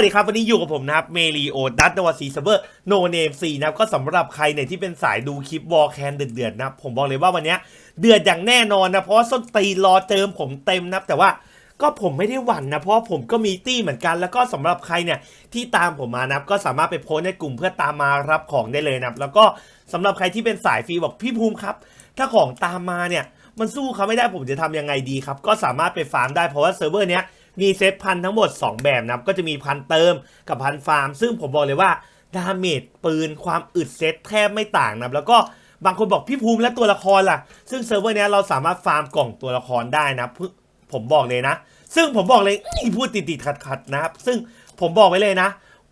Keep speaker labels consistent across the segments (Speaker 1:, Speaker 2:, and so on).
Speaker 1: วัสดีครับ วันนี้อยู่กับผมนะครับเมลีโอดัตนวซีเซเวอร์โนเนมซีนะครับก็สำหรับใครเนี่ยที่เป็นสายดูคลิปวอลแคนเดือดๆนะครับผมบอกเลยว่าวันนี้เดือดอย่างแน่นอนนะ เพราะส้นตีรอเติมผมเต็มนะครับแต่ว่าก็ผมไม่ได้หวั่นนะ เพราะผมก็มีตี้เหมือนกัน แล้วก็สำหรับใครเนี่ยที่ตามผมมานะครับก็สามารถไปโพสในกลุ่มเพื่อตามมารับของได้เลยนะครับแล้วก็สำหรับใครที่เป็นสายฟรีบอกพี่ภูมิครับ ถ้าของตามมาเนี่ยมันสู้เขาไม่ได้ผมจะทำยังไงดีครับก็สามารถไปฟาร์มได้เพราะว่าเซิร์ฟเวอร์เนี้ย มีเซตพันทั้งหมด 2 แบบนะครับ ก็จะมีพันเติมกับพันฟาร์ม ซึ่งผมบอกเลยว่าดาเมจปืนความอึดเซตแทบไม่ต่างนะครับ แล้วก็บางคนบอกพี่ภูมิและตัวละครล่ะ ซึ่งเซิร์ฟเวอร์นี้เราสามารถฟาร์มกล่องตัวละครได้นะผมบอกเลยนะ ซึ่งผมบอกเลยพูดติดๆขัดๆนะครับ ซึ่งผมบอกไว้เลยนะ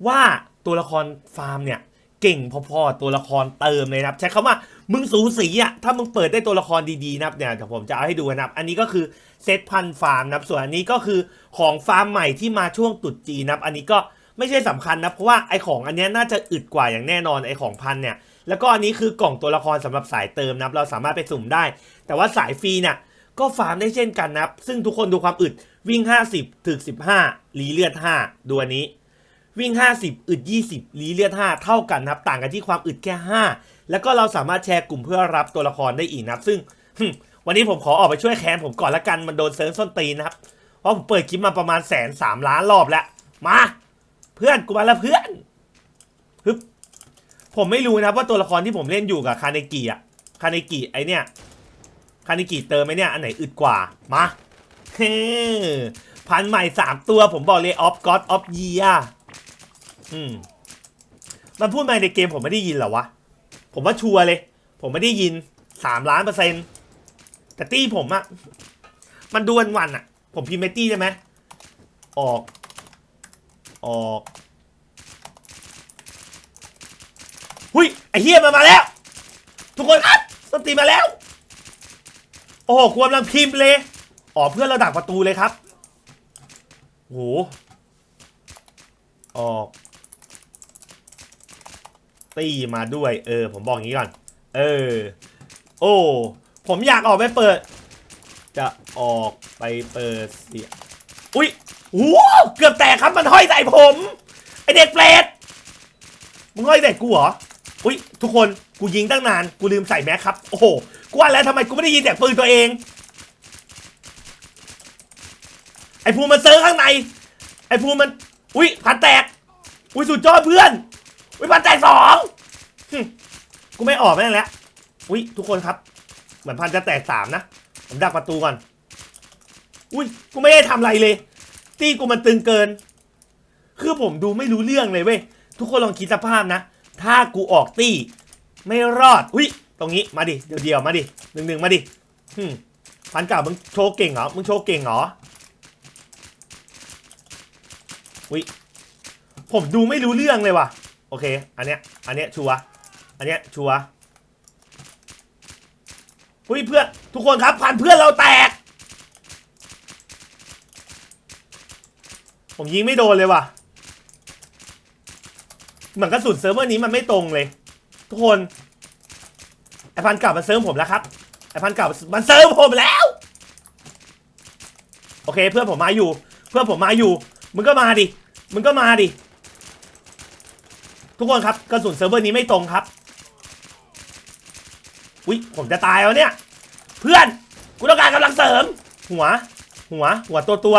Speaker 1: ว่าตัวละครฟาร์มเนี่ย เก่งพอๆตัวละครเติมเลยนะครับ ใช้คำว่ามึงสูสีอะถ้ามึงเปิดได้ตัวละครดีๆนะครับเนี่ยเดี๋ยวผมจะเอาให้ดูนะครับ อันนี้ก็คือเซตพันฟาร์มนะครับ ส่วนอันนี้ก็คือของฟาร์มใหม่ที่มาช่วงตุดจีนะครับ อันนี้ก็ไม่ใช่สำคัญนะเพราะว่าไอของอันนี้น่าจะอึดกว่าอย่างแน่นอนไอของพันเนี่ยแล้วก็อันนี้คือกล่องตัวละครสำหรับสายเติมนะครับ เราสามารถไปสุ่มได้ แต่ว่าสายฟรีเนี่ยก็ฟาร์มได้เช่นกันนะครับ ซึ่งทุกคนดูความอึดวิ่ง 50ถึก15รีเลือด 5 ดูอันนี้ วิ่ง 50 อึด 20 ลีเลือด 5 เท่ากันนะครับ ต่างกันที่ความอึดแค่ 5 แล้วก็เราสามารถแชร์กลุ่มเพื่อรับตัวละครได้อีกนะครับ ซึ่ง วันนี้ผมขอออกไปช่วยแคนผมก่อนละกันมันโดนเซิร์ฟส้นตีนนะครับ เพราะผมเปิดคลิปมาประมาณแสนสามล้านรอบแล้ว มา เพื่อนกูมาแล้วเพื่อนฮึบผมไม่รู้นะครับว่าตัวละครที่ผมเล่นอยู่กับคาเนกิอะคาเนกิไอเนี่ยคาเนกิเติมไหมเนี่ยอันไหนอึดกว่ามาเฮ้พันใหม่สามตัวผมบอกเลยออฟก็อดออฟเยีย อืมมันพูดมาในเกมผมไม่ได้ยินเหรอวะ ผมว่าชัวร์เลย ผมไม่ได้ยินสามล้านเปอร์เซ็นต์แต่ตี้ผมอะมันดวนวันอะผมพิมพ์ไปตี้ได้ไหมออก ออกหุยไอเฮียมันมาแล้ว ทุกคนครับสนตีมาแล้ว โอ้โหควรกำลังพิมพ์เลยอ๋อเพื่อนเราดักประตูเลยครับโหออก ตี้มาด้วย เออ ผมบอกงี้ก่อน เออ โอ้ ผมอยากออกไปเปิด จะออกไปเปิดเสีย อุ้ยโอ้เกือบแตกครับมันห้อยใส่ผม ไอเด็กเปรตมึงห้อยใส่กูเหรอ อุ้ยทุกคนกูยิงตั้งนาน กูลืมใส่แม็กครับ โอ้โห กูว่าแล้วทำไมกูไม่ได้ยินเสียงปืนตัวเอง ไอภูมิมันเซิร์ข้างใน ไอภูมิมัน อุ้ยพันแตก อุ้ยสุดยอดเพื่อน อุ้ยพันแตกสองหึกูไม่ออกแม่งแล้ว อุ้ยทุกคนครับ เหมือนพันจะแตกสามนะ ผมดักประตูก่อน อุ้ยกูไม่ได้ทำอะไรเลยตี้กูมันตึงเกิน คือผมดูไม่รู้เรื่องเลยเว้ย ทุกคนลองคิดสภาพนะ ถ้ากูออกตี้ ไม่รอด อุ้ย ตรงนี้มาดิ เดี๋ยวเดียวๆมาดิหนึ่งหนึ่งมาดิหึพันเก่ามึงโชว์เก่งเหรอ มึงโชว์เก่งเหรอ อุ้ยผมดูไม่รู้เรื่องเลยว่ะ โอเค อันเนี้ย อันเนี้ยชัวอันเนี้ยชัวอุ้ยเพื่อนทุกคนครับพันเพื่อนเราแตก ผมยิงไม่โดนเลยว่ะ เหมือนกระสุนเซิร์ฟเวอร์นี้มันไม่ตรงเลย ทุกคนไอพันกลับมาเซิร์ฟผมแล้วครับไอพันกลับมันเซิร์ฟผมแล้ว โอเคเพื่อนผมมาอยู่ เพื่อนผมมาอยู่ มึงก็มาดิ มึงก็มาดิ ทุกคนครับกระสุนเซิร์ฟเวอร์นี้ไม่ตรงครับอุ้ยผมจะตายแล้วเนี่ย เพื่อนกูต้องการกำลังเสริม หัว หัว หัวตัวตัว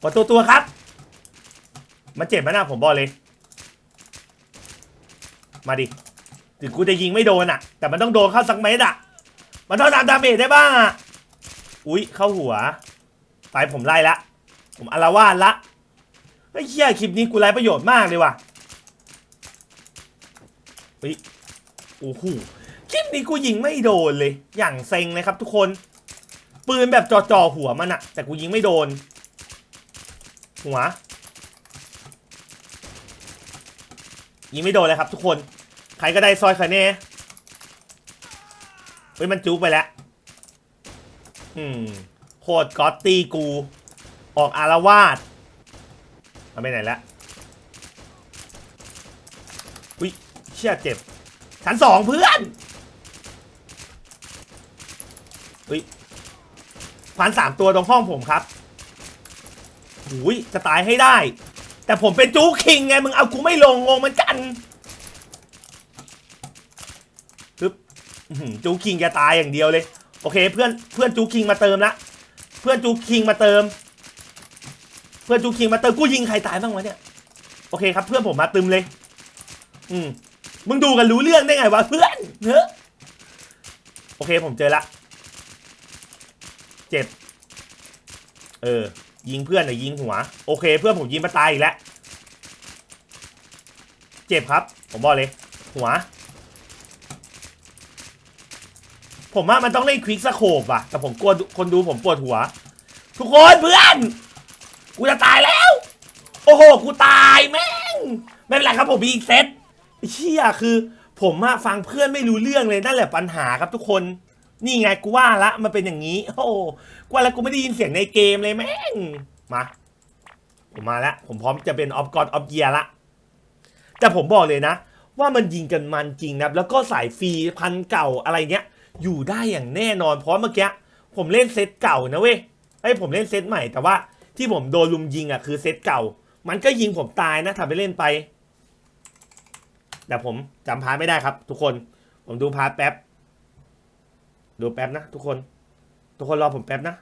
Speaker 1: หัวตัวตัวครับ มันเจ็บไหมนะผมบอกเลย มาดิถึงกูจะยิงไม่โดนอะ แต่มันต้องโดนเข้าสักเม็ดอะ มันต้องทำดาเมจได้บ้างอะอุ้ยเข้าหัว ไปผมไล่ละ ผมอารวาสละไอ้เหี้ยคลิปนี้กูไร้ประโยชน์มากเลยว่ะ เฮ้ยโอ้โหคลิปนี้กูยิงไม่โดนเลย อย่างเซ็งเลยครับทุกคน ปืนแบบจ่อๆหัวมันอะแต่กูยิงไม่โดน หัว ยิงไม่โดนเลยครับทุกคน ใครก็ได้ซอยใครแน่เฮ้ยมันจุกไปแล้ว อืมโคตรก๊อตตีกู ออกอารวาสมันไปไหนแล้วอุ้ยเชี่ยเจ็บชั้นสองเพื่อนอุ้ยพันสามตัวตรงห้องผมครับหุยจะตายให้ได้ แต่ผมเป็นจูคิงไง มึงเอากูไม่ลงงงเหมือนกันปึ๊บจูคิงแกตายอย่างเดียวเลย โอเค เพื่อนเพื่อนจูคิงมาเติมละเพื่อนจูคิงมาเติม เพื่อนจูคิงมาเติมกูยิงใครตายบ้างวะเนี่ยโอเคครับ เพื่อนผมมาเตึมเลย อืม มึงดูกันรู้เรื่องได้ไงวะเพื่อนเนอะโอเคผมเจอละเจ็บ เออ ยิงเพื่อนหน่อยยิงหัว โอเค เพื่อนผมยิงมาตายอีกแล้วเจ็บครับ ผมบอกเลย หัว ผมว่ามันต้องเล่นควิกสโคปอะแต่ผมกลัวคนดูผมปวดหัว ทุกคนเพื่อน กูจะตายแล้ว โอ้โห กูตายแม่ง ไม่เป็นไรครับผมมีอีกเซต เชี่ยคือ ผมอะฟังเพื่อนไม่รู้เรื่องเลยนั่นแหละปัญหาครับทุกคน นี่ไงกูว่าละมันเป็นอย่างนี้ โอ้กูว่าแล้วกูไม่ได้ยินเสียงในเกมเลยแม่งมาผมมาแล้วผมพร้อมจะเป็นออฟกอดออฟเยียละแต่ผมบอกเลยนะ ว่ามันยิงกันมันจริงนะแล้วก็สายฟรีพันเก่าอะไรเงี้ย อยู่ได้อย่างแน่นอนเพราะเมื่อกี้ผมเล่นเซตเก่านะเว้ยไอ้ผมเล่นเซตใหม่แต่ว่าที่ผมโดนลุมยิงอะคือเซตเก่า มันก็ยิงผมตายนะทำไปเล่นไป แต่ผมจำพาร์ทไม่ได้ครับ ทุกคน ผมดูพาร์ทแป๊บ ดูแป๊บนะทุกคน ทุกคนรอผมแป๊บนะ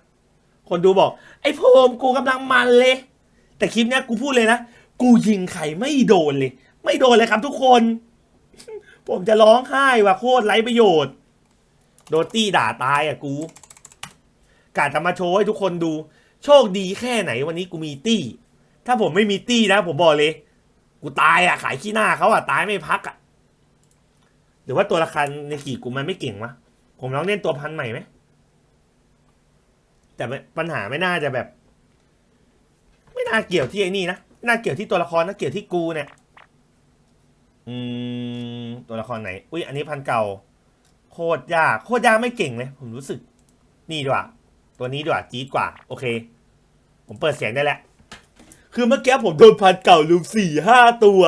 Speaker 1: คนดูบอก ไอ้พมกูกำลังมันเลย แต่คลิปเนี้ยกูพูดเลยนะ กูยิงใครไม่โดนเลย ไม่โดนเลยครับทุกคน ผมจะร้องไห้ว่ะโคตรไร้ประโยชน์ โดนตี้ด่าตายอะกูกาจะมาโชว์ให้ทุกคนดู โชคดีแค่ไหนวันนี้กูมีตี้ ถ้าผมไม่มีตี้นะ ผมบอกเลย กูตายอะขายขี้หน้าเขาอะตายไม่พักอะหรือว่าตัวละครในขี่กูมันไม่เก่งวะผมลองเล่นตัวพันใหม่ไหมแต่ปัญหาไม่น่าจะแบบ ไม่น่าเกี่ยวที่ไอ้นี่นะน่าเกี่ยวที่ตัวละครนะเกี่ยวที่กูเนี่ย อืมตัวละครไหน อุ้ยอันนี้พันเก่า โคตรยากโคตรยากไม่เก่งเลย ผมรู้สึก นี่ดีกว่า ตัวนี้ดีกว่าจี๊ดกว่า โอเค ผมเปิดเสียงได้แล้ว คือเมื่อกี้ผมโดนพันเก่าลุมสี่ห้าตัว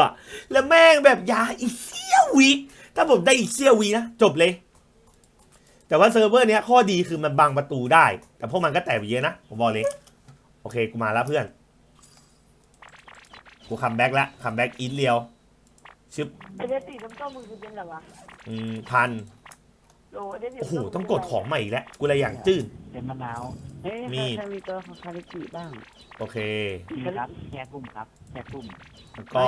Speaker 1: แล้วแม่งแบบยาอีกเสี้ยววิถ้าผมได้อีกเสี้ยววินะจบเลย แต่ว่าเซิร์ฟเวอร์เนี้ยข้อดีคือมันบังประตูได้ แต่พวกมันก็แตกไปเยอะนะผมบอกเลย โอเคกูมาแล้วเพื่อน กูคัมแบ็กแล้วคัมแบ็กอินเรียวชึบ
Speaker 2: ไอเดสีน้ำต้มมึงคือเป็นอะไรวะ
Speaker 1: อืมพัน
Speaker 2: โลไอเดสี
Speaker 1: โอ้โหต้องกดของใหม่อีกแล้วกูเลยอย่างจื้น
Speaker 3: เป็นมะนาวเฮ้ย
Speaker 1: มี
Speaker 3: ใครมีตัวของคาริกิบ้าง
Speaker 1: โอเค
Speaker 3: มีครับแชร์กลุ่มครับแชร์กลุ่ม
Speaker 1: แล้วก็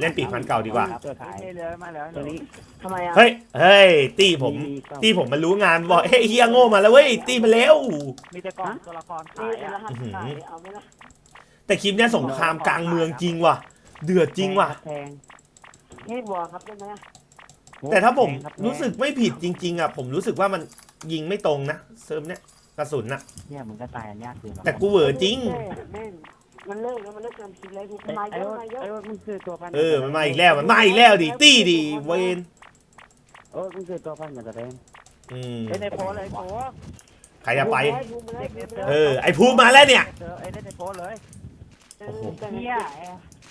Speaker 1: เล่นปีกพันเก่าดีกว่า
Speaker 3: ตัวขาย
Speaker 4: นี่เลยมาแล้ว
Speaker 3: ตัวนี้
Speaker 2: ทำไมอะ
Speaker 1: เฮ้ย เฮ้ย ตี้ผม
Speaker 3: กล่อง
Speaker 1: ตี้ผมมันรู้งานบอกเฮ้ยเฮียโง่มาแล้วเว้ย ตี้มาเร็ว
Speaker 4: มีแต่กล่องตัวละคร
Speaker 2: นี่
Speaker 4: ขาย
Speaker 2: เป็นร
Speaker 4: อะ
Speaker 2: หัสขายเอาไหมล่ะ
Speaker 1: แต่คลิปเนี้ยสงครามกลางเมืองจริงว่ะ เดือดจริงว่ะ
Speaker 3: แพง
Speaker 2: นี่บัวครับได้ไหม
Speaker 1: แต่ถ้าผม
Speaker 3: แพงคบ
Speaker 1: รู้สึกไม่ผิดจริง ๆอะผมรู้สึกว่ามันยิงไม่ตรงนะเซิร์ฟเนี้ยกระสุนนะ
Speaker 3: เนี่ยมันก็ตายอันยากคือ
Speaker 1: แต่กูเหวอจริง
Speaker 2: แม่งมันเลิกแล้วมันเลิกการคิดเลยกู
Speaker 3: ไอ้
Speaker 2: มาเย
Speaker 3: ไอ้
Speaker 2: อะ
Speaker 3: ว่า
Speaker 2: มาเยอะ
Speaker 3: ไอ้ว่ามึงซื้อตัวพัน
Speaker 1: เออมันมาอีกแล้วมันมาอีกแล้วดิตี้ดิเวน
Speaker 3: โอ้มึงซื้อตัวพันเหมือนกันเลย
Speaker 1: อืม
Speaker 4: เล่นในโพสเลยโพส
Speaker 1: ใครจะไป
Speaker 2: เด็ก
Speaker 1: เออไอภูมิมาแล้วเนี่ย
Speaker 4: เจอไอ้เล่นในโพสเลย
Speaker 1: โอ้โห
Speaker 4: เฮียไอ้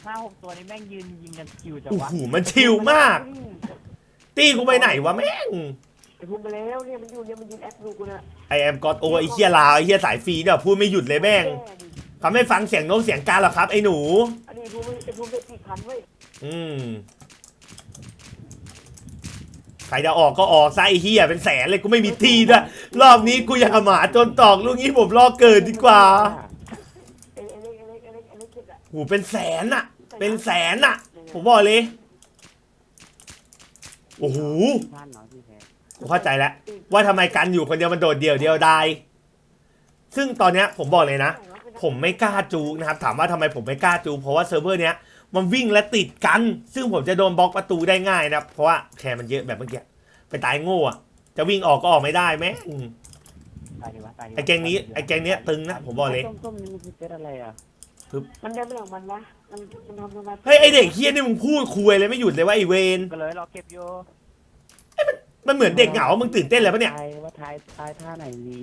Speaker 4: ห้าหกตัวนี้แม่งยืนยิงกันคิวจัง
Speaker 1: โอ้
Speaker 4: วะ
Speaker 1: โหมันชิลมาก ตี้กูไปไหนวะแม่ง
Speaker 2: ไอ้ภูมิไปแล้วเนี่ยมันอยู่เนี่ยมันยืนแอปดูกูนะ
Speaker 1: ไอแอมกอดโอไอเฮียลาวไอเฮียสายฟรีเนี่ยพูดไม่หยุดเลยแม่งเขาไม่ฟังเสียงโน้ตเสียงการหรอกครับไอหนู
Speaker 2: อันนี้ภูมิไอ้ภูมิเป็นสี่พันเว้ย
Speaker 1: อืมใครจะออกก็ออกซะไอเฮียเป็นแสนเลยกูไม่มีที่ด้วยรอบนี้กูอยากกับหมาจนตอกลูกนี้ผมรอเกิดดีกว่า
Speaker 2: ไอ้ไอ้เล็กไอ้เล็กไอ้เล็กไอ้เล็กเก็บอะ
Speaker 1: หูเป็นแสนอะเป็นแสนอะผมบอกเลย โอ้โห
Speaker 3: พันเนาะพี่แพง
Speaker 1: กูเข้าใจแล้วว่าทำไมกันอยู่คนเดียวมันโดดเดี่ยวเดียวดายซึ่งตอนเนี้ยผมบอกเลยนะ ผมไม่กล้าจูกนะครับ ถามว่าทำไมผมไม่กล้าจูกเพราะว่าเซิร์ฟเวอร์เนี้ยมันวิ่งและติดกัน ซึ่งผมจะโดนบล็อกประตูได้ง่ายนะครับเพราะว่าแคร์มันเยอะแบบเมื่อกี้ไปตายโง่อะจะวิ่งออกก็ออกไม่ได้แม่ง
Speaker 3: ตายดีวะตายดีวะ
Speaker 1: ไอ้แกงนี้ไอ้แกงเนี้ยตึงนะผมบอกเลย
Speaker 3: ต้มๆนี่มันคือเซตอะไรอะ
Speaker 2: มันเดินไปของมันวะมันมันทำมัน
Speaker 1: เฮ้ยไอเด็กเฮี้ยนี่มึงพูดคุยเลยไม่หยุดเลยว่าไอเวน
Speaker 4: ก็เลยรอเก็บอยู่
Speaker 1: มันเหมือนเด็กเหงา มึงตื่นเต้นเลยปะเนี่ย
Speaker 3: ทายว่าทายทายท่าไหนมี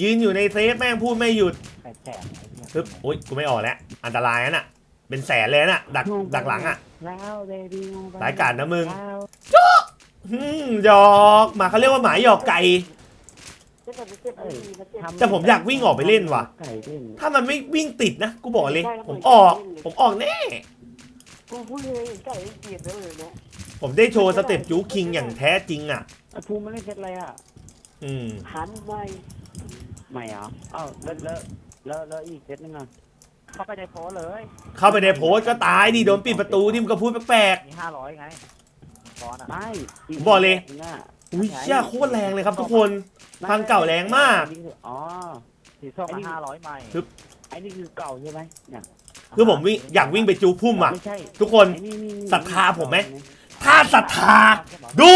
Speaker 1: ยืนอยู่ในเซฟแม่งพูดไม่หยุด
Speaker 3: แปลกๆไอ้เหี้ย
Speaker 1: ปึ๊บโอ๊ยกูไม่ออกแล้ว อันตรายนะน่ะ เป็นแสนเลยน่ะ ดักดักหลังอะ
Speaker 3: แล้วเบบี้
Speaker 1: รายการนะมึง
Speaker 3: แล้ว
Speaker 1: อืมหยอกหมาเขาเรียกว่าหมาหยอกไก่
Speaker 2: ถ้าเกิดมันเจ็บไม่ดีมันเจ็บ
Speaker 1: แต่ผมอยากวิ่งออกไปเล่นว่ะ
Speaker 3: ไก่เล่น
Speaker 1: ถ้ามันไม่วิ่งติดนะ กูบอกเลย ผมออก ผมออกแน่
Speaker 2: กูพูดเลยไก่เกลียดแล้วเลยเนี่ย
Speaker 1: ผมได้โชว์สเต็ปจูคิงอย่างแท้จริงอะ
Speaker 3: ไอ้ภูมิมันเล่นเซตอะไรอะ
Speaker 1: อืม
Speaker 2: หันไป
Speaker 3: ใหม่เหรออ้าวแล้วแล้วแล้วแล้วอีกเซตนึงอะ
Speaker 4: เข้าไปในโพสต์เลย
Speaker 1: เข้าไปในโพสต์ก็ตายดิโดนปิดประตูที่มันก็พูดแปลก
Speaker 4: มีห้าร้อยไงฟอนอะ
Speaker 3: ไม่
Speaker 1: ผมบอกเลย
Speaker 3: กน่ะ
Speaker 1: ๆอุ้ยเชี่ยโคตรแรงเลยครับทุกคน พังเก่าแรงมาก
Speaker 3: อันนี้คืออ๋อ
Speaker 4: สีส้มมาห้าร้อยใหม่
Speaker 3: ไอ้นี่คือเก่าใช่ไหมเนี่ย
Speaker 1: คือผมวิ่งอยากวิ่งไปจูพุ่มอะ
Speaker 3: ไม่ใช่
Speaker 1: ทุกคน
Speaker 3: ไอ้นี่นี่นี่
Speaker 1: ศรัทธาผมไหม ถ้าศรัทธา ดู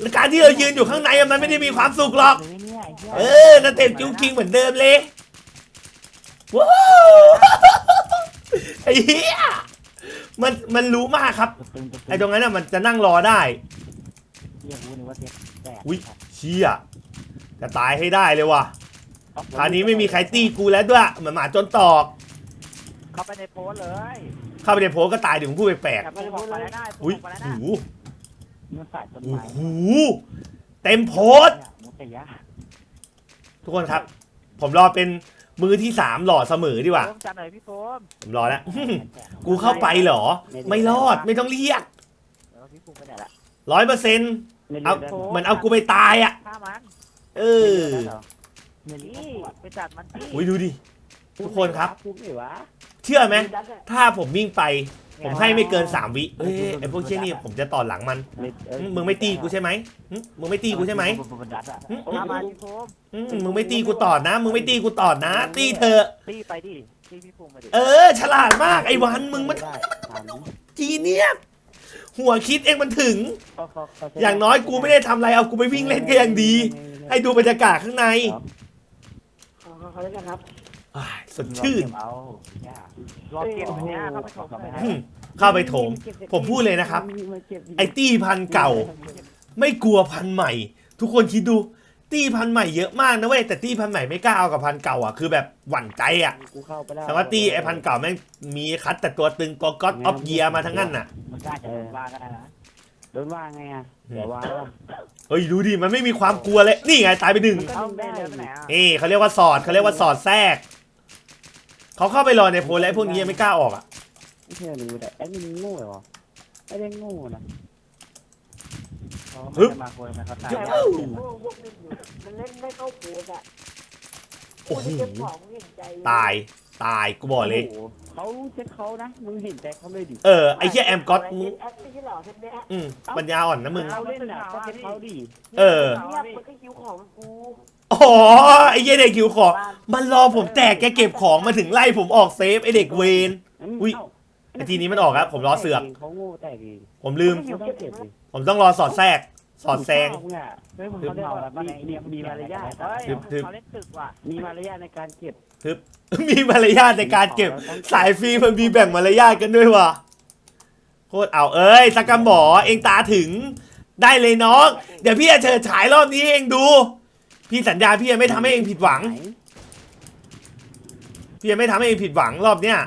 Speaker 1: แล้วการที่เรายืนอยู่ข้างในอะมันไม่ได้มีความสุขหรอก
Speaker 4: เลยเนี่ยไอ้เหี้ย
Speaker 1: เออสเต็ปจูคิงเหมือนเดิมเลยว้าวไอ้เหี้ยมันมันรู้มากครับ
Speaker 3: ตึงๆตึงๆ
Speaker 1: ไอ้ตรงนั้นน่ะมันจะนั่งรอได้
Speaker 3: เรียกรู้นึกว่าเซตแตก
Speaker 1: อุ๊ยเชี่ย จะตายให้ได้เลยว่ะคราวนี้ไม่มีใครตีกูแล้วด้วยเหมือนหมาจนตอก
Speaker 4: เข้าไปในโพสต์เลย
Speaker 1: เข้าไปในโพสต์ก็ตายถึงพูดแปลก
Speaker 4: แต่ผมบอกไปแล้วได้ผม
Speaker 1: ๆอุ้ย
Speaker 4: บอกไปแล้ว
Speaker 1: หู
Speaker 4: นะ
Speaker 3: มันสายต้น
Speaker 1: โอ้
Speaker 3: ไม้
Speaker 1: โหเต็มโพสต์
Speaker 3: เนี่ยมุกยะ
Speaker 1: ทุกคนครับ ผมรอเป็นมือที่สามหล่อเสมอดีกว่า
Speaker 4: โฟมจัดหน่อยพี่โฟม
Speaker 1: ผมรอแล้วกูเข้าไปเหรอ ไม่รอดไม่ต้องเรียก
Speaker 4: เดี๋ยวพี่ภูมิไปไหนละ
Speaker 1: ร้อยเปอร์เซ็นต์เอาเหมือนเอากูไปตายอะ
Speaker 4: ฆ่ามัน
Speaker 1: เออ
Speaker 4: นี่ไปจัดมันที่
Speaker 1: อุ้ยดูดิ ทุกคนครับ
Speaker 3: ภูมิไหนวะ
Speaker 1: เชื่อไหม
Speaker 2: ดันอะ
Speaker 1: ถ้าผมวิ่งไป ผมให้ไม่เกิน3วิเอ้ยไอพวกเชี่ยนี่ผมจะต่อหลังมันหึมึงไม่ตีกูใช่ไหมหึมึงไม่ตีกูใช่ไหม
Speaker 3: ดัดอะ
Speaker 1: หึ
Speaker 4: ฆ่ามาพี่ภูมิ
Speaker 1: หึมึงไม่ตีกูต่อนะ มึงไม่ตีกูต่อนะ ตีเธอะ
Speaker 4: ตีไปดิตีพี่ภูมิมาดิ
Speaker 1: เออ ฉลาดมากไอ้วันมึงมัน
Speaker 3: ได้ถามดิ
Speaker 1: จีเนียสหัวคิดเองมันถึง อย่างน้อยกูไม่ได้ทำอะไรเอากูไปวิ่งเล่นก็ยังดี ให้ดูบรรยากาศข้างใน
Speaker 2: เอาเขาเขาเล่นกันครับ
Speaker 1: อ้ายสดชื่น
Speaker 3: เอาย่าร
Speaker 4: อเกมวันเนี้ยเข้าไปชมเลยนะ
Speaker 1: หึเข้าไปโถม ผมพูดเลยนะครับ ไอ้ตี้พันธุ์เก่า ไม่กลัวพันธุ์ใหม่ ทุกคนคิดดู ตี้พันธุ์ใหม่เยอะมากนะเว้ยแต่ตี้พันธุ์ใหม่ไม่กล้าเอากับพันธุ์เก่าอะคือแบบหวั่นใจอะ
Speaker 3: กูเข้าไปแล้ว
Speaker 1: แต่ว่าตี้ไอ้พันธุ์เก่าแม่งมีคัดแต่ตัวตึงตัวก๊อตออฟเยียมาทั้งนั้นน่ะ
Speaker 4: มันกล้าจะโดนว่าก็ได้นะ
Speaker 3: โดนว่าไงอะ เดี๋ยวว่าว่า
Speaker 1: เฮ้ยดูดิมันไม่มีความกลัวเลยนี่ไงตายไปหนึ่ง
Speaker 4: เอาได้เลยไปไหนอะ
Speaker 1: นี่เขาเรียกว่าสอดเขาเรียกว่าสอดแทรกเขาเข้าไปรอในโพลแล้วไอ้พวกนี้ยังไม่กล้าออกอะ
Speaker 3: ไม่เชื่อหนูแต่แอดมินโง่เหรอไอ้เรื่องโง่นะ
Speaker 4: ฮึบมาคนมาเขาตาย
Speaker 2: แต่ว่าพวกพวกนึงอยู่มันเล่นไม่เข้าโผล่อะ
Speaker 1: โอ้โห
Speaker 2: กูเจ็บของเห็นใจ
Speaker 1: ตาย ตายกูบอกเลย
Speaker 3: โโหเขาเช็คเขานะ มึงเห็นใจเขาเลยดิ
Speaker 1: เออไอ้เหี้ยแอมก๊อตมึง
Speaker 2: แอปไม่ใช่เหรอเทปเนี้ย
Speaker 1: อืมปัญญาอ่อนนะมึง
Speaker 3: เขาเล่นน่ะก็เช็คเขาดิ
Speaker 1: เออ
Speaker 2: เนี่ยมันก็คิวของกู
Speaker 1: อ๋อไอ้เหี้ยเด็กคิวของ มันรอผมแตกแกเก็บของมาถึงไล่ผมออกเซฟไอ้เด็กเวนอุ๊ย
Speaker 3: เา
Speaker 1: ไอ้ทีนี้มันออกครับผมรอเสือก
Speaker 3: เขาโง่แต่เอง
Speaker 1: ผมลืม
Speaker 3: เขาต้องเก็บดิ
Speaker 1: ผมต้องรอสอดแทรก สอดแซง
Speaker 3: มึงอะเฮ้ยมึงเขาเรียกว่ามีมีมีมารยาท
Speaker 4: เฮ้ย
Speaker 1: ทึบทึบ
Speaker 4: เขาเล่นตึกว่ะ
Speaker 3: มีมารยาทในการเก็บ
Speaker 1: มีมารยาทในการเก็บ สายฟรีมันมีแบ่งมารยาทกันด้วยว่ะโคตรเอาเอ้ยสักกะหมอเองตาถึง ได้เลยน้อง เดี๋ยวพี่จะเชิญฉายรอบนี้ให้เองดู พี่สัญญาพี่จะไม่ทำให้เองผิดหวัง พี่จะไม่ทำให้เองผิดหวังรอบเนี้ย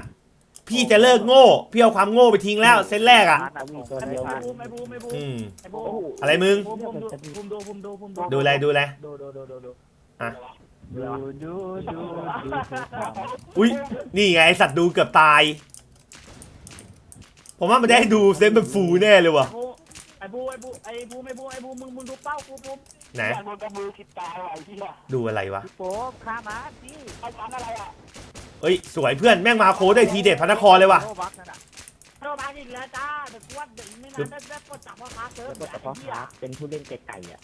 Speaker 1: พี่จะเลิกโง่ พี่เอาความโง่ไปทิ้งแล้วเส้นแรกอะ
Speaker 3: มีตัวเดียว
Speaker 4: ไอ้บูมไอ้บูมไอ้บูม
Speaker 1: อืม
Speaker 4: ไอ้บู
Speaker 3: โอ้โห
Speaker 4: ม
Speaker 1: อะไรมึง
Speaker 4: บูมบูมดูบูมดูบูมดูบูมดู
Speaker 1: ดูอะไรดูอะไร
Speaker 4: ดูดูดูดูดู
Speaker 1: อะ
Speaker 3: ดูดูดูดู
Speaker 1: อุ้ยนี่ไงไอ้สัตว์ดูเกือบตาย ผมว่ามันได้ดูเซฟเป็นฟูลแน่เลยว่ะ
Speaker 4: ไอ้บูไอ้บูไอ้บูไอ้บูไอ้บูมึงมึงดูเป้ากูบูม
Speaker 1: ไหน
Speaker 2: อยากโดนกระมือคิดตายว่ะไอ้ที่อะ
Speaker 1: ดูอะไรวะ
Speaker 4: โป๊บฆ่ามาพี่
Speaker 2: ไอ้ฟันอะไรอะ
Speaker 1: เอ้ย สวยเพื่อนแม่งมาโค้ดได้ทีเด็ดพระนครเลยว่ะ
Speaker 4: โลบักนั่นน่ะโลบักอีกแล้วจ้าเดี๋ยวกวนเดี๋ยวไม่นานได้ได้กดจับพ่อค้าเซิร์ฟ
Speaker 3: แล้วก็เฉพาะขาเป็นผู้เล่นไก่ๆอะ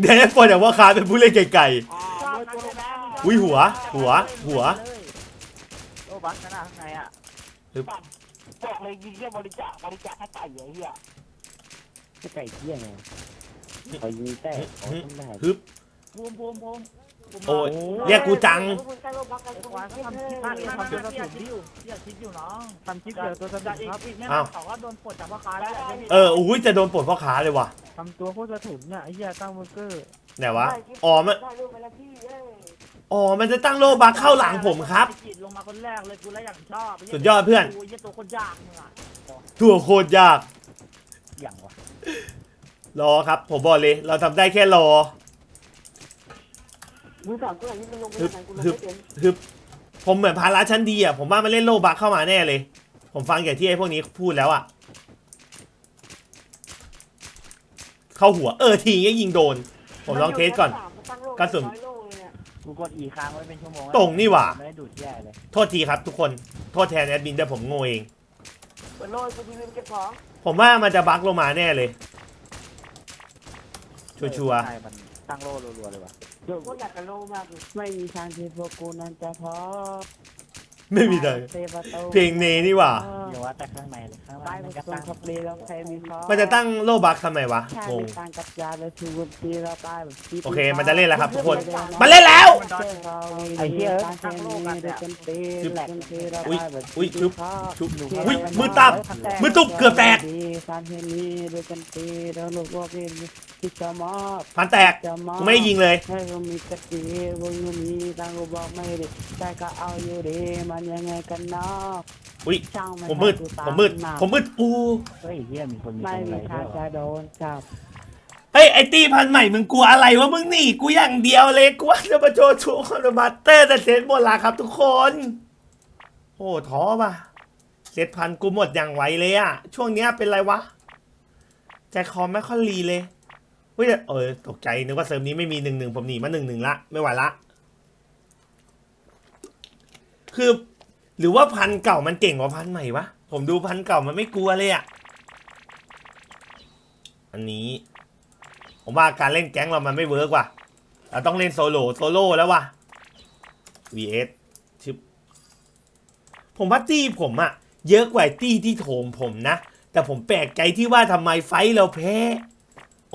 Speaker 1: เดฟปล่อยแต่ว่าคาเป็นผู้เล่นไก่
Speaker 2: อ๋อ
Speaker 4: ชอบ
Speaker 2: โดน
Speaker 4: นะ
Speaker 2: ตัวแม่
Speaker 4: ใช่ไหม
Speaker 1: อุ๊ยหัว หัว หัว
Speaker 4: โลบักนั่นน่ะข้างในอะ
Speaker 2: บอกเลยยิงแค่บริจาคบริจาคให้ไก่ไอ้เหี้ย
Speaker 3: ไก่เที่ยงไงเขายิงแต่เขาทำได้
Speaker 1: ๆฮึบ
Speaker 4: บูมบูมบูมบูม
Speaker 1: โอ้ยเรียกกูจัง
Speaker 2: มึงใกล้โลบักกัน
Speaker 4: ไอ้
Speaker 2: กู
Speaker 4: ควายเขา
Speaker 2: เก็บ
Speaker 4: ทำ
Speaker 2: เถ
Speaker 4: คลิป
Speaker 2: อะ
Speaker 4: มากเลยทำตัวสะถุนดิวอยากคิดอยู่น้องทำคลิปเดียวตัวสะถุนครับอีกไม่
Speaker 1: อ้านา
Speaker 4: วนเขาก็โดนปลดจากพ่อค้าแล้ว
Speaker 1: เอออุ้ยจะโดนปลดพ่อค้าเลยว่ะ
Speaker 4: ทำตัวโคตรสะถุนเนี่ยไอ้เหี้ยตั้งเบอร์เกอร์
Speaker 1: ไหนวะอ๋อมัน
Speaker 2: ได้รูปไปแล้วพี่เอ้ย
Speaker 1: อ๋อมันจะตั้งโลบักเข้าหลังผมครับ
Speaker 4: จิตลงมาคนแรกเลยกูแล้วอย่างชอบ
Speaker 1: สุดยอดเพื่อน
Speaker 4: กูยี่ตัวคนยากมึงอะ
Speaker 1: ทั่วโคตรยาก
Speaker 3: อย่างวะ
Speaker 1: รอครับ ผมบอกเลย เราทำได้แค่รอ
Speaker 2: มือสามตัวนี้มันลงไปไหนกูลงไม่เป็น
Speaker 1: คือผมเหมือนภาระชั้นดีอะผมว่ามันเล่นโลบักเข้ามาแน่เลย ผมฟังอย่างที่ไอ้พวกนี้พูดแล้วอะ เข้าหัวเออทีงี้ยิงโดน ผมลองเทสก่อน กระสุน
Speaker 3: กูกดอีค้างไว้เป็นชั่วโมง
Speaker 1: ตรงนี่หว่า
Speaker 3: ไม่ได้ดูดแย่เลย
Speaker 1: โทษทีครับทุกคนโทษแทนแอดมินแต่ผมโง่เอง
Speaker 2: เปิดโลยกูทีวีเก็บของ
Speaker 1: ผมว่ามันจะบักลงมาแน่เลย ชัวร์
Speaker 3: ใช่มันตั้งโล่รัวๆเลยว่ะ
Speaker 2: เดี๋ยวกูอยากกระโลมากเลย
Speaker 3: ไม่มีทางที่พวกกูนั้นจะพอ
Speaker 1: ๆไม่มีทางเพลงเนนี่หว่า
Speaker 3: อย่าว่าแต่ข้างในเลยข้างล่างมันก็ตั้ง
Speaker 5: ขับเรือแล้วใครมีคอ
Speaker 1: มันจะตั้งโลบักทำไมวะ
Speaker 5: แค่
Speaker 1: งง
Speaker 5: มีการกับยาและชูวันทีเราตายแบบที่
Speaker 1: โอเคมันจะเล่นแล้วครับทุกคน
Speaker 5: มั
Speaker 1: มันเล่นแล้ว
Speaker 5: ไอ้เหี้ยตั้งโลกกันเนี่ยแหลกทีเรา
Speaker 1: อุ๊ย
Speaker 5: ตายแบบ
Speaker 1: อุ๊ยชุบ ชุบ
Speaker 5: ที่
Speaker 1: อุ้ยมือตับ มือตุบเกือบแตก
Speaker 5: สารเคมีด้วยกันตีเราลูกว่าเป็นที่จะมอบ
Speaker 1: พันแตก
Speaker 5: จะมอบ
Speaker 1: กูไม่ได้ยิงเลย
Speaker 5: ให้ก็มีกะติวงมีตังกูบอกไม่ได้แต่ก็เอาอยู่ดีมันยังไงกันเนาะ
Speaker 1: อุ๊ย
Speaker 5: ช่างน
Speaker 1: ผมมืด
Speaker 5: กูตา
Speaker 1: ผมมืด
Speaker 5: หนัก
Speaker 1: ผมมืดอู้
Speaker 3: เฮ้ยเฮียมีคนมี
Speaker 5: ไม่
Speaker 3: ตรงไหน
Speaker 5: มี
Speaker 3: ด้
Speaker 5: ทา
Speaker 3: วย
Speaker 5: ง
Speaker 3: วะ
Speaker 5: จะโดนจับ
Speaker 1: เฮ้ยไอตีพันใหม่มึงกลัวอะไรวะมึงหนีกูอย่างเดียวเลยกูว่าจะมาโชว์ชูคอนมาสเตอร์แต่เซตหมดละครับทุกคน โอ้ท้อป่ะเซตพันกูหมดอย่างไวเลยอะช่วงเนี้ยเป็นไรวะใจคอไม่ค่อยรีเลย เฮ้ยเออตกใจนึกว่าเซิร์ฟนี้ไม่มีหนึ่งหนึ่งผมหนีมาหนึ่งหนึ่งละไม่ไหวละ คือ หรือว่าพันเก่ามันเก่งกว่าพันใหม่วะผมดูพันเก่ามันไม่กลัวเลยอะอันนี้ ผมว่าการเล่นแก๊งเรามันไม่เวิร์กว่ะเราต้องเล่นโซโล่โซโล่แล้วว่ะ vs ชิบผมว่าตี้ผมอะเยอะกว่าตี้ที่โถมผมนะ แต่ผมแปลกใจที่ว่าทำไมไฟเราแพ้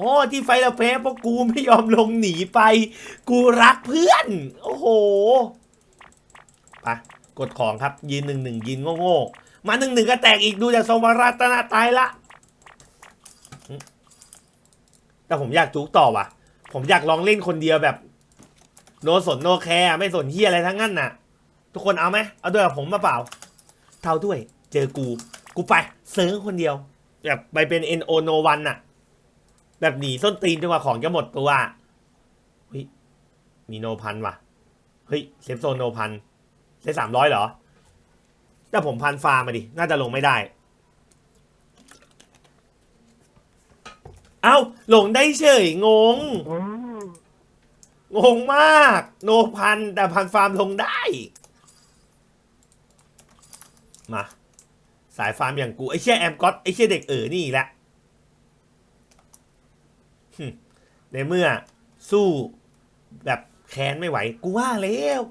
Speaker 1: อ๋อที่ไฟเราแพ้เพราะกูไม่ยอมลงหนีไป กูรักเพื่อน โอ้โหไปกดของครับยืนหนึ่งหนึ่งยืนโง่ๆมาหนึ่งหนึ่งก็แตกอีกดูจากทรงวรัตนาตายละ แต่ผมอยากจุกต่อว่ะ ผมอยากลองเล่นคนเดียวแบบโนสนโนแคร์ไม่สนเฮียอะไรทั้งนั้นน่ะ ทุกคนเอาไหมเอาด้วยกับผมมาเปล่า เท่าด้วย เจอกู กูไปเซิร์งคนเดียว แบบไปเป็น NO no one น่ะ แบบหนีส้นตีนจนกว่าของจะหมดตัวเฮ้ยมีโนพันว่ะ เฮ้ยเซฟโซนโนพันใช้สามร้อยเหรอ แต่ผมพันฟาร์มาดิ น่าจะลงไม่ได้ เอ้าลงได้เฉย งง งงมาก โนพัน แต่พันฟาร์มลงได้ มา สายฟาร์มอย่างกู ไอ้เชี่ยแอมก็อตไอ้เชี่ยเด็กเอ๋อนี่แหละ ในเมื่อสู้แบบแค้นไม่ไหว กูว่าแล้ว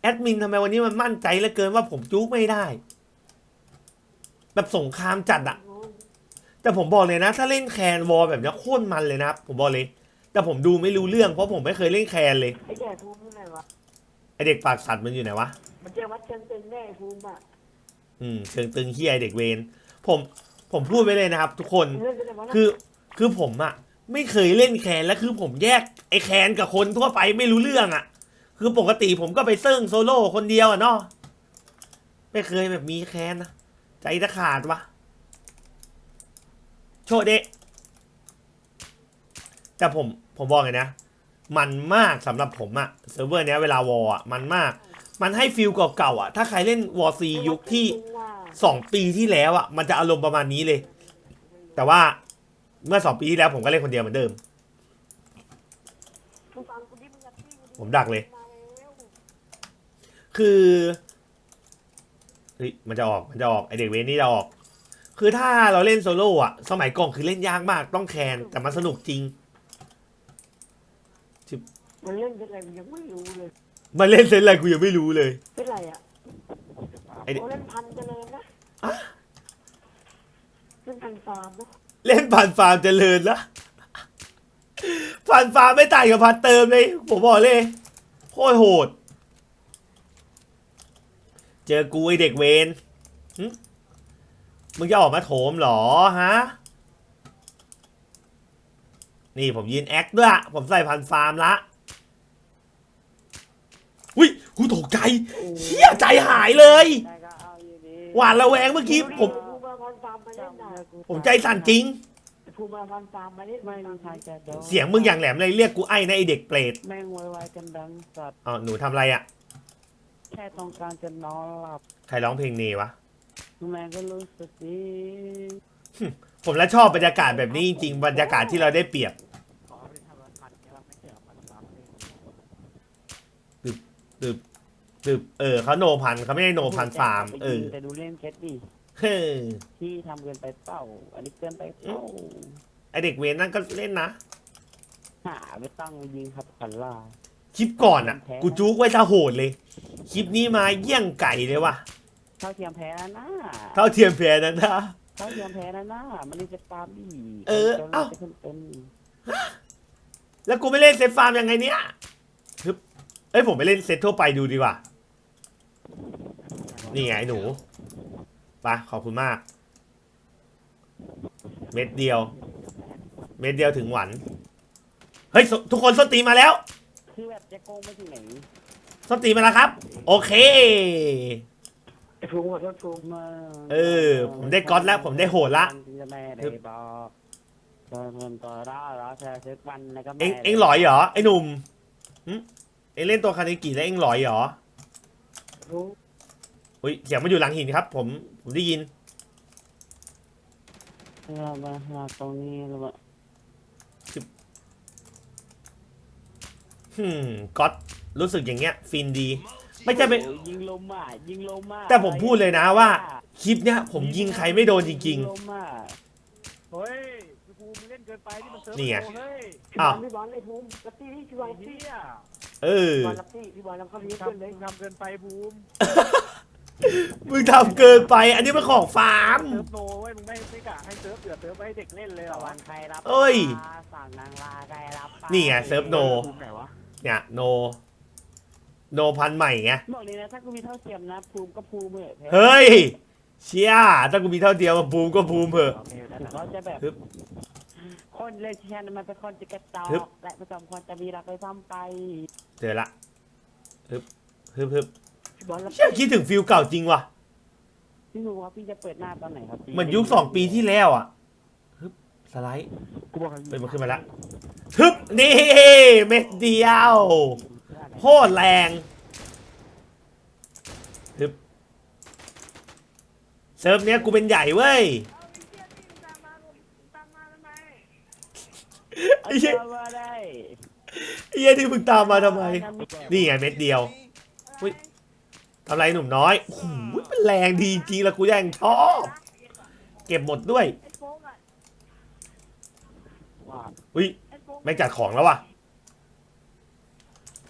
Speaker 1: แอดมินทำไมวันนี้มันมั่นใจเหลือเกินว่าผมจุกไม่ได้ แบบสงครามจัดอะแต่ผมบอกเลยนะ ถ้าเล่นแคนวอลแบบเนี้ยโคตรมันเลยนะครับผมบอกเลย แต่ผมดูไม่รู้เรื่องเพราะผมไม่เคยเล่นแคนเลย
Speaker 2: ไอ้แก่ภูมิที่ไหนวะ
Speaker 1: ไอเด็กปากสัตว์มันอยู่ไหนวะ
Speaker 2: มันเจอวัดเชิงตึงแน่ภูมิอะ
Speaker 1: อืมเชิงตึงเฮียไอ้เด็กเวนผมผมพูดไปเลยนะครับ ทุกคน
Speaker 2: เรื่องอะไรวะ
Speaker 1: คือคือผมอะ ไม่เคยเล่นแคนแล้วคือผมแยกไอแคนกับคนทั่วไปไม่รู้เรื่องอะคือปกติผมก็ไปเซิ่งโซโล่คนเดียวอะเนาะไม่เคยแบบมีแคนนะใจจะขาดวะโชเดะแต่ผมผมบอกเลยนะ มันมากสำหรับผมอะเซิร์ฟเวอร์เนี้ยเวลาวอลอะมันมาก มันให้ฟิลเก่าๆอะถ้าใครเล่นวอซียุคที่สองปีที่แล้วอะมันจะอารมณ์ประมาณนี้เลย แต่ว่า เมื่อสองปีที่แล้วผมก็เล่นคนเดียวเหมือนเดิม ผมดักเลย คือเฮ้ยมันจะออกมันจะออกไอเด็กเวนนี่จะออก คือถ้าเราเล่นโซโล่อะสมัยก่อนคือเล่นยากมากต้องแคนแต่มันสนุกจริง
Speaker 2: มันเล่นเป็นอะไรมันยังไม่รู้เลย
Speaker 1: มันเล่นเซนอะไรกูยังไม่รู้เลย
Speaker 2: เป็นไรอะ
Speaker 1: ไอ้เด็ก
Speaker 2: โอ้เล่นพันเจริญนะ
Speaker 1: อะ
Speaker 2: เล่นพันฟาร์มนะ
Speaker 1: เล่นผ่านฟาร์มเจริญละผ่านฟาร์มไม่ต่างกับพันเติมเลย ผมบอกเลยโคตรโหด เจอกูไอเด็กเวนหึมึงจะออกมาโถมเหรอฮะ นี่ผมยืนแอคด้วย ผมใส่พันฟาร์มละอุ้ยกูตกใจเชี่ยใจหายเลย
Speaker 5: แต่ก็เอาอยู่ดี
Speaker 1: หวาดระแวงเมื่อกี้ผม
Speaker 2: ภู มิมาพันฟาร์มมาเล่นหน่อย
Speaker 1: ผมใจสั่นจริง
Speaker 2: ภู
Speaker 4: ภูมิพันธ์ตามมาดิ
Speaker 5: ไม่มีทางจะโดน
Speaker 1: เสียงมึงอย่างแหลมเลยเรียกกูไอ้นะไอเด็กเปรต
Speaker 5: แม่งโวยวายกันดังสัตว์
Speaker 1: อ๋อหนูทำอะไรอะ
Speaker 5: แค่ต้องการจะนอนหลับ
Speaker 1: ใครร้องเพลงเนวะ
Speaker 5: แม่งก็รู้สึกดี
Speaker 1: ผมแล้วชอบบรรยากาศแบบนี้จริงๆบรรยากาศที่เราได้เปรียบ
Speaker 2: ขอไปทำพันเนี่ยเราไม่เจอพันสามเลย
Speaker 1: ตึบ เออเขาโนพันเขาไม่ได้โนพันฟาร์ม เออ
Speaker 5: แต่ดูเล่นเคสดิ
Speaker 1: เฮ้อ
Speaker 5: ที่ทำเกินไปเป้าอันนี้เกินไปเป้า
Speaker 1: ไอเด็กเวนนั่นก็เล่นนะ
Speaker 5: หาไม่ต้องยิงครับขันล่า
Speaker 1: คลิปก่อนอะ กูจุกไว้ถ้าโหดเลย คลิปนี้มาเยี่ยงไก่เลยว่ะ
Speaker 5: เท่าเทียมแพ้นะหน้า
Speaker 1: เท่าเทียมแพ้นั้นนะ
Speaker 5: เท่าเทียมแพ้นะหน้ามันนี่จะตามดี
Speaker 1: เออ
Speaker 5: จน
Speaker 1: เอ้า
Speaker 5: จะขึ้นเป็น
Speaker 1: แล้วกูไม่เล่นเซตฟาร์มยังไงเนี่ยฮึบเอ้ยผมไปเล่นเซตทั่วไปดูดีกว่า นี่ไงหนู ไปขอบคุณมาก เม็ดเดียว เม็ดเดียวถึงหวัน เฮ้ยสทุกคนส้นตีนมาแล้ว
Speaker 5: คือแบบจะโกงไปถึงไหน
Speaker 1: ส้นตีนมาแล้วครับ โอเค
Speaker 2: ไอ้ภูมิขอโทษภูมิ
Speaker 5: มา
Speaker 1: เออผมได้ก๊อตแล้วผมได้โหดละ
Speaker 5: จะแม่ได้บอกเดินเงินตัวร้าร้าแชร์ซื้อวันแล้วก็
Speaker 1: เอ็
Speaker 5: แม่
Speaker 1: งเอ็งหลอยเหรอไอ้หนุ่มหึเอ็งเล่นตัวคาเนกิแล้วเอ็งหลอยเหรอ
Speaker 2: ภูมิ
Speaker 1: อุ้ยเสียงมันอยู่หลังหินครับ ผมผมได้ยิน
Speaker 5: เรามาหาตรงนี้เรามา
Speaker 1: ฮึมก๊อตรู้สึกอย่างเงี้ย ฟินดี ไม่ใช่เป็น
Speaker 5: โอ้ยยิงลมอะยิงลมอะ
Speaker 1: แต่ผมพูดเลยนะว่า คลิปเนี้ยผมยิงใครไม่โดนจริง
Speaker 5: ยิลมอะ
Speaker 2: เฮ้ยพี่ภูมิมึงเล่นเกินไปนี่มันเซิร์ฟ
Speaker 1: นี่ไง
Speaker 2: โปรเฮ้ย
Speaker 1: ๆอ้าว
Speaker 4: พี่บอลไอ้ภูมิลัตตี้พี่บอ
Speaker 2: ไอ้
Speaker 4: ลลัตตี้
Speaker 2: เหี้ย
Speaker 1: เออ
Speaker 4: พี่บอลลัตตี้พี่บอลนำเข้า
Speaker 2: มึ
Speaker 4: พี
Speaker 2: ง
Speaker 4: เพื่อน
Speaker 2: ทำ
Speaker 4: เล
Speaker 2: มึ
Speaker 4: ย
Speaker 2: งทำเกินไปภูมิ
Speaker 1: มึงทำเกินไป อันนี้มันของฟาร์ม
Speaker 2: เซิร์ฟโนเว้ยมึงไม่ไม่กะให้เซิร์ฟเดือดเซิร์ฟไว้ให้เด็กเล่นเลยเหร
Speaker 5: ตะ
Speaker 2: อ
Speaker 5: วันใครรับ
Speaker 1: เอ้ย
Speaker 5: ปลาสั่งนางลาใครรับปลา
Speaker 1: นี่ไงเซิร์ฟโน
Speaker 2: ภูมิไหนวะ
Speaker 1: เนี่ยโน โนพันใหม่ไง
Speaker 5: บอกเลยนะถ้ากูมีเท่าเทียมนะภูมิก็ภูมิเหอะ
Speaker 1: เฮ้ย เชียถ้ากูมีเท่าเดียวบูมก็บูมเถอะ
Speaker 2: โอเคได้
Speaker 5: ถึง
Speaker 2: แล้ว
Speaker 5: เขาจะแบบ
Speaker 1: ฮึบ
Speaker 5: คนเล่นแชนมันเป็นคนจะกระจอ
Speaker 1: ฮึบ
Speaker 5: กและประจำคนจะมีรักไปซ้ำไป
Speaker 1: เจอละฮึบฮึบฮึบ
Speaker 4: พี่บอลลัต
Speaker 1: เชี่ยคิดถึงฟิลเก่าจริงว่ะ
Speaker 5: พี่หนูว่าพี่จะเปิดหน้าตอนไหนครับพี่
Speaker 1: เหมือนยุคสองปีที่แล้วอะฮึบสไลด์
Speaker 2: กูบอกให้
Speaker 1: เฮ้ยมันขึ้นมาละฮึบนี่เม็ดเดียวโคตรแรงฮึบเซิร์ฟเนี้ยกูเป็นใหญ่เว้ยไอ้เหี้ย
Speaker 5: เอามาได้
Speaker 1: ไอ้เหี้ยที่มึงตามมาทำไม นี่ไงเม็ดเดียว อุ๊ย ทำไรหนุ่มน้อยโอ้โหมันแรงดีจริงแล้วกูยังชอบ เก็บหมดด้วย
Speaker 4: ไอ้โฟกอะ
Speaker 5: ว่า
Speaker 1: อุ้ย
Speaker 4: ไอ้โฟก
Speaker 1: ไม่งจัดของแล้วว่ะ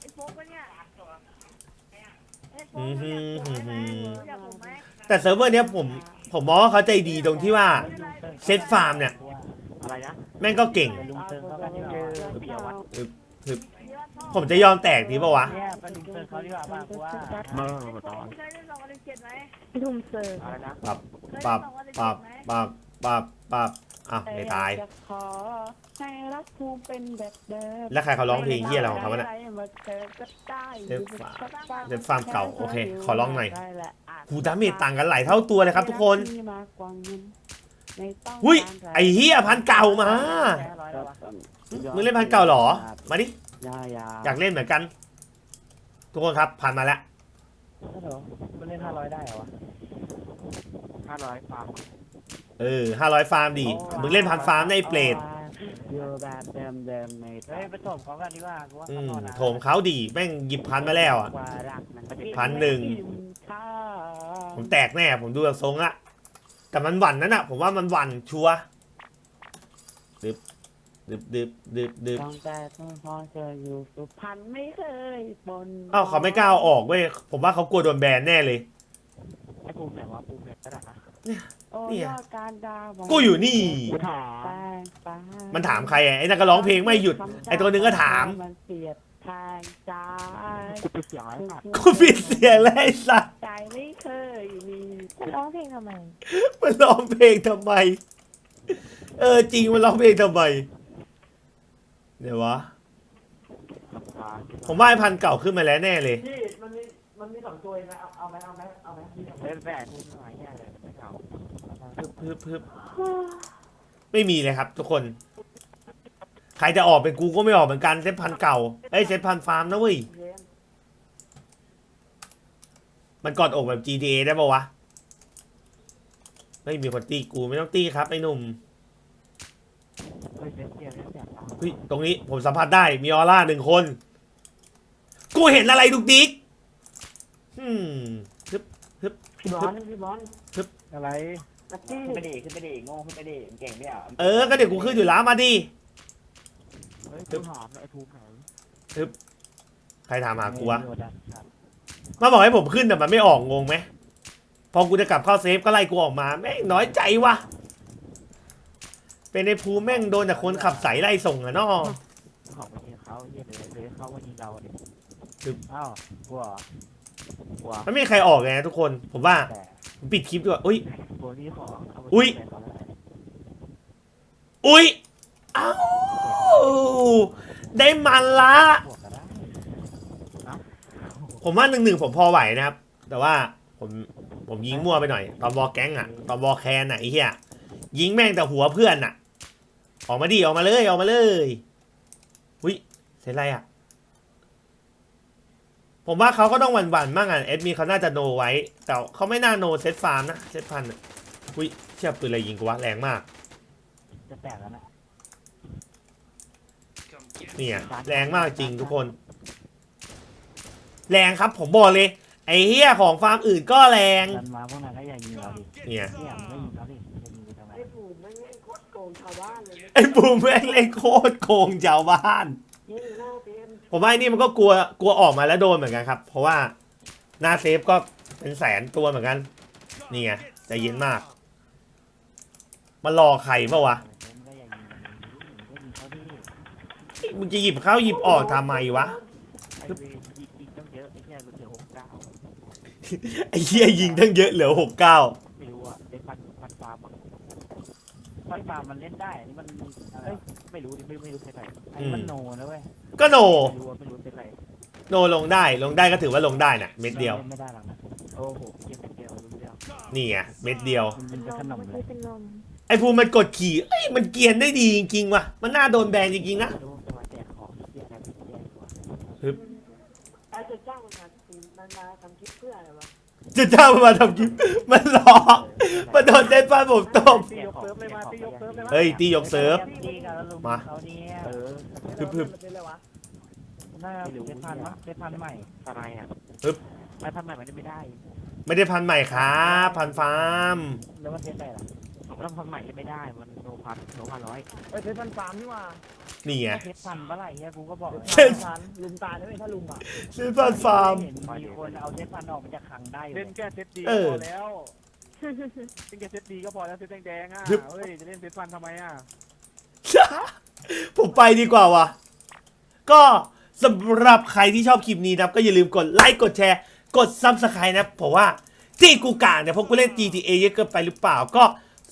Speaker 4: ไอ้โฟกปะเนี่ยไอ้โฟ
Speaker 1: อื
Speaker 4: ก
Speaker 1: อหื
Speaker 4: เนี่ย
Speaker 1: อ
Speaker 4: รู้จักผมไหม
Speaker 1: แต่เซิร์ฟเวอร์เนี้ยผมผมมองว่าเขาใจดีตรงที่ว่าเซตฟาร์มเนี่ย
Speaker 2: อะไรนะ
Speaker 1: แม่งก็เก่ง ผมจะยอมแตกดีปะวะ
Speaker 2: เนี่ยไปลุงเซิร์ฟเขาดีกว่าป่ะกูว่า
Speaker 4: เมื่อตอนเคยเล่นสองวันเจ็ดไหม
Speaker 5: ทุ่มเสิร์ฟ
Speaker 2: อะไรนะ
Speaker 1: ปับ
Speaker 4: เคย
Speaker 1: ปั
Speaker 4: เล่
Speaker 1: บ
Speaker 4: นสองวันเจ็ด
Speaker 1: ปับ
Speaker 4: ไหม
Speaker 1: ปับปับปับอ้าวไม่ตาย
Speaker 5: จะขอให้รักภูมิเป็นแบบเดิม
Speaker 1: แล้วใครเขาร้องเพลงเฮียอะไรของเขาวะเนี่ย
Speaker 5: มาเจอก็ได้
Speaker 1: เซฟฟาร์มเซฟฟาร์มเก่าโอเคขอร้องหน่อย
Speaker 5: ได้แหละอะ
Speaker 1: หูดาเมจต่างกันหลายเท่าตัวเลยครับทุกคน
Speaker 5: มีมากกว่าเงินไม่ต้อง
Speaker 1: หุ้ย
Speaker 5: การ
Speaker 1: ไอเฮียพันเก่ามา
Speaker 2: แค่ร้อยแล้ววะ
Speaker 1: มึงเล่นพันเก่าเหรอ มาดิ
Speaker 5: ยายา
Speaker 1: อยากเล่นเหมือนกัน ทุกคนครับผ่านมาแล้ว
Speaker 2: ฮัลโหลมันเล่นห้าร้อยได้เหรอวะห้าร้อยฟาร์ม
Speaker 1: เออห้าร้อยฟาร์มดีมึงเล่นพันฟาร์มในเปรต
Speaker 5: อยู่แบบเดิมเดิมๆไม่
Speaker 2: เฮ้ยไปถมเขากันดีกว่ากูว่า
Speaker 1: อื
Speaker 2: เขา
Speaker 1: ม
Speaker 2: นอนนะ
Speaker 1: โถมเขาดีแม่งหยิบพันมาแล้วอะ
Speaker 5: กว่ารักมัน
Speaker 1: พันหนึ่ง
Speaker 5: ค่า
Speaker 1: ผมแตกแน่ ผมดูจากทรงอะแต่มันหวั่นนั่นอะผมว่ามันหวั่นชัวร์ดึบ ดึบดึบดึบดึบ
Speaker 5: ต้องแต่ต้องพอเจออยู่สุพรรณไม่เคยบน
Speaker 1: เอ้าเขาไม่กล้าเอาออกเว้ยผมว่าเขากลัวโดนแบนแน่เลย
Speaker 2: ไอ้ภูมิไหนวะภูมิไหนกระดาษนะ
Speaker 5: โอ้
Speaker 1: เนี่ย
Speaker 5: ยอดการดาว
Speaker 1: กูอยู่นี่
Speaker 2: กูถาม
Speaker 5: แป้งปล
Speaker 1: มันถามใครอะไอ้นั่นก็ร้องเพลงไม่หยุด ไอ้ตัวหนึงก็ถาม
Speaker 5: มันเสียดทางใจ
Speaker 2: กูไปเสียงไอ้สัตว์
Speaker 1: กูปิดเสียงแล้วไอ้สัส
Speaker 5: ใจไม่เคยมี
Speaker 4: ร้องเพลงทำไม
Speaker 1: มันร้องเพลงทำไม เออจริงมันร้องเพลงทำไม เดี๋ยววะผมว่าไอ้พันเก่าขึ้นมาแล้วแน่เลย
Speaker 4: พี่มันมีมันมีสองตัวเองนะเอาเอาไหมเอาไหมเอาไหม
Speaker 2: เล่นแฝดภูมิหน่อยแย่เลยไม่เอา
Speaker 1: พึบพึบพึบไม่มีเลยครับ ทุกคน ใครจะออกเป็นกูก็ไม่ออกเหมือนกันเซตพันเก่า เอ้ยเซตพันฟาร์มนะเว้ยมันกอดอกแบบ GTA ได้ปะวะ ไม่มีคนตีกูไม่ต้องตีครับไอ้หนุ่ม
Speaker 3: เฮ้ยเซฟเกียร์เซฟเกียร์
Speaker 1: เฮ้ยตรงนี้ผมสัมผัสได้มีออร่าหนึ่งคน กูเห็นอะไรดุกดิกอืมฮึบฮึบ
Speaker 2: พี่บอลพี่บอล
Speaker 3: อะไร
Speaker 2: ลักกี้
Speaker 6: ขึ้นไปดิขึ้นไปดิโง่ขึ้นไปดิมึงเก่งไม่เหรอ
Speaker 1: เออก็เดี๋ยวกูขึ้นอยู่แล้วมาดิ
Speaker 3: เฮ้ยคุณหอมไอ้ภูมิหอม
Speaker 1: ใครถามหากูวะมาบอกให้ผมขึ้นแต่มันไม่ออกงงไหมพอกูจะกลับเข้าเซฟก็ไล่กูออกมาแม่งน้อยใจวะ เป็นไอ้ภูมิแม่งโดนจากคนขับสายไล่ส่งอะเนาะ
Speaker 3: ของไปยิงเขาเยี่ยเลยเลยเขาว่ายิงเราดิ
Speaker 1: คือ
Speaker 3: อ้าวกลัวกลัว
Speaker 1: มันไม่มีใครออกไงทุกคน ผมว่า
Speaker 3: แต่
Speaker 1: ผมปิดคลิปด้วยอุ้ย
Speaker 3: กลัวนี่ของเาไป
Speaker 1: อุ๊ย
Speaker 3: ใส่เขาแล้ว
Speaker 1: อุ้ยเอ้าได้มันละ
Speaker 3: บวกกันได้
Speaker 1: ผมว่าหนึ่งหนึ่งผมพอไหวนะครับ แต่ว่าผมผมยิงมั่วไปหน่อย ตอนบอลแก๊งอะตอนบอลแคนอะไอ้เหี้ยยิงแม่งแต่หัวเพื่อนอะ ออกมาดิออกมาเลยออกมาเลยอุ้ยเสร็จไรอะผมว่าเขาก็ต้องหวั่นหวั่นๆบ้างอะเอดมีเขาน่าจะโนไว้ แต่เขาไม่น่าโนเซตฟาร์มนะเซตพันอะอุ้ยเชี่ยปืนอะไรยิงกูวะแรงมาก
Speaker 3: จะแตกแล้วนะ
Speaker 1: เนี่ยแรงมากจริงทุกคน แรงครับผมบอกเลย ไอ้เหี้ยของฟาร์มอื่นก็แรง
Speaker 3: ดันมาพวกนั้นก็อย่ายิงเราดิ
Speaker 1: เนี่ย
Speaker 3: เนี่ยมึงไม่ยิงเขาดิ ง
Speaker 2: ชาวบ้านเลย
Speaker 1: ไอ้บูมแม่งเล่นโคตรโกงชาวบ้าน
Speaker 2: ยิงหน้าเต็ม
Speaker 1: ผมว่าไอ้นี่มันก็กลัวกลัวออกมาแล้วโดนเหมือนกันครับ เพราะว่าหน้าเซฟก็เป็นแสนตัวเหมือนกัน นี่ไงใจเย็นมากมารอใครเปล่าวะ
Speaker 3: มึงก็อย่ายิงมึงก็ยิงเขาดิ
Speaker 1: มึงจะหยิบเข้าหยิบออกทำไมวะ
Speaker 3: ไอ้เวรยิงยิงต้องเยอะไอ้แค่เหลือหกเก้า
Speaker 1: ไอ้เหี้ยยิงตั้งเยอะเหลือหกเก้า
Speaker 3: ไม่รู้อะได้พันพันฟาร์มอะ พันฟาร์มมันเล่นได้อันนี่มันเอ้ยไม่รู้ดิไม่ไม่รู้เท่าไหร่อันนี้มันโนนะเว้ย
Speaker 1: ก็โน
Speaker 3: ไม่รู้ว่าไม่รู้เท่าไหร่
Speaker 1: โนลงได้ลงได้ก็ถือว่าลงได้น่ะเม็ดเดียว
Speaker 3: ล่นไม่ได้หรอกนะโอ้โหเกมเม็ดเดียวรู้เรื่อง
Speaker 1: นี่ไงเม็ดเดียว
Speaker 3: มันเป็นขนมเลย
Speaker 2: เป็นลม
Speaker 1: ไอ้ภูมิมันกดขี่เอ้ยมันเกรียนได้ดีจริงๆว่ะมันน่าโดนแบนจริงๆนะ
Speaker 3: ไม่รู้จะมาแจกของเสียอะไรไปแจกกว่า
Speaker 2: ไอ้จะจ้างมันมามันมาทำคลิปเพื่ออะไรวะ
Speaker 1: จะจ้างมันมาทำคลิปมันหลอกมันโดนเต้นป้านผมตบ
Speaker 3: ตียกเซิร์ฟเลยมาตียกเซิร์ฟเลย
Speaker 1: เฮ้ยตียกเซิร์ฟ
Speaker 3: ตีกันแล้วลุง
Speaker 1: มา
Speaker 3: เขาเนี่ยเออ
Speaker 1: พึบพึบ
Speaker 2: เป็นอะไรวะ
Speaker 3: น่าจะเป็นพันมั้งเป็นพันใหม่อะไรอะ
Speaker 1: ปึ๊บ
Speaker 3: ไม่พันใหม่มันไม่ได้
Speaker 1: ไม่ได้พันใหม่ครับพันฟาร์ม
Speaker 3: แล้วมันเทสได้หร อแล้วพันใหม่ไม่ได้ มันโนพันโนพันร้อย
Speaker 2: เอ้ยเพชรพันฟาร์มนี่ว่า
Speaker 1: นี่ไง
Speaker 3: เทสพันเมื่อไหร่เฮียกูก็บอก
Speaker 1: เช่น
Speaker 2: พันลุมตายได้ไหมถ้าลุมอะ
Speaker 1: ซื้อพันฟาร์ม
Speaker 3: เห็นมีคนเอาเทสพันออกมันจะขังได้อยู่
Speaker 4: เล่นแค่เซตดี
Speaker 1: เอ
Speaker 4: ก็
Speaker 1: อ
Speaker 4: พอแล้วเล่นแค่เซตดีก็พอแล้วเซตแดงๆอะ
Speaker 1: ฮึบ
Speaker 4: เฮ้ย จะเล่นเซตฟันทำไมอะ
Speaker 1: ผมไปดีกว่าว่ะ ก็สำหรับใครที่ชอบคลิปนี้นะครับ ก็อย่าลืมกดไลค์กดแชร์ กดซับสไครต์นะครับเพราะว่าที่กูกลางเนี่ยเพราะกูเล่น GTA เยอะเกินไปหรือเปล่าก็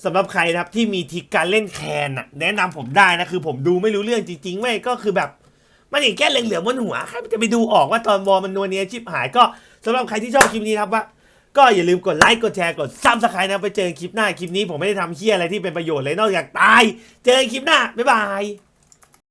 Speaker 1: สำหรับใครนะครับที่มีทิกการเล่นแคนน่ะแนะนำผมได้นะคือผมดูไม่รู้เรื่องจริงๆไม่ก็คือแบบ มันเห็นแค่เหลืองๆบนหัวใครมันจะไปดูออกว่าตอนวอมันนัวเนียชิบหายก็สำหรับใครที่ชอบคลิปนี้นะครับว่า ก็อย่าลืมกดไลค์กดแชร์กดซับสไครต์นะไปเจอกันคลิปหน้าคลิปนี้ผมไม่ได้ทำเฮี้ยอะไรที่เป็นประโยชน์เลยนอกจากตาย เจอกันคลิปหน้าบ๊ายบาย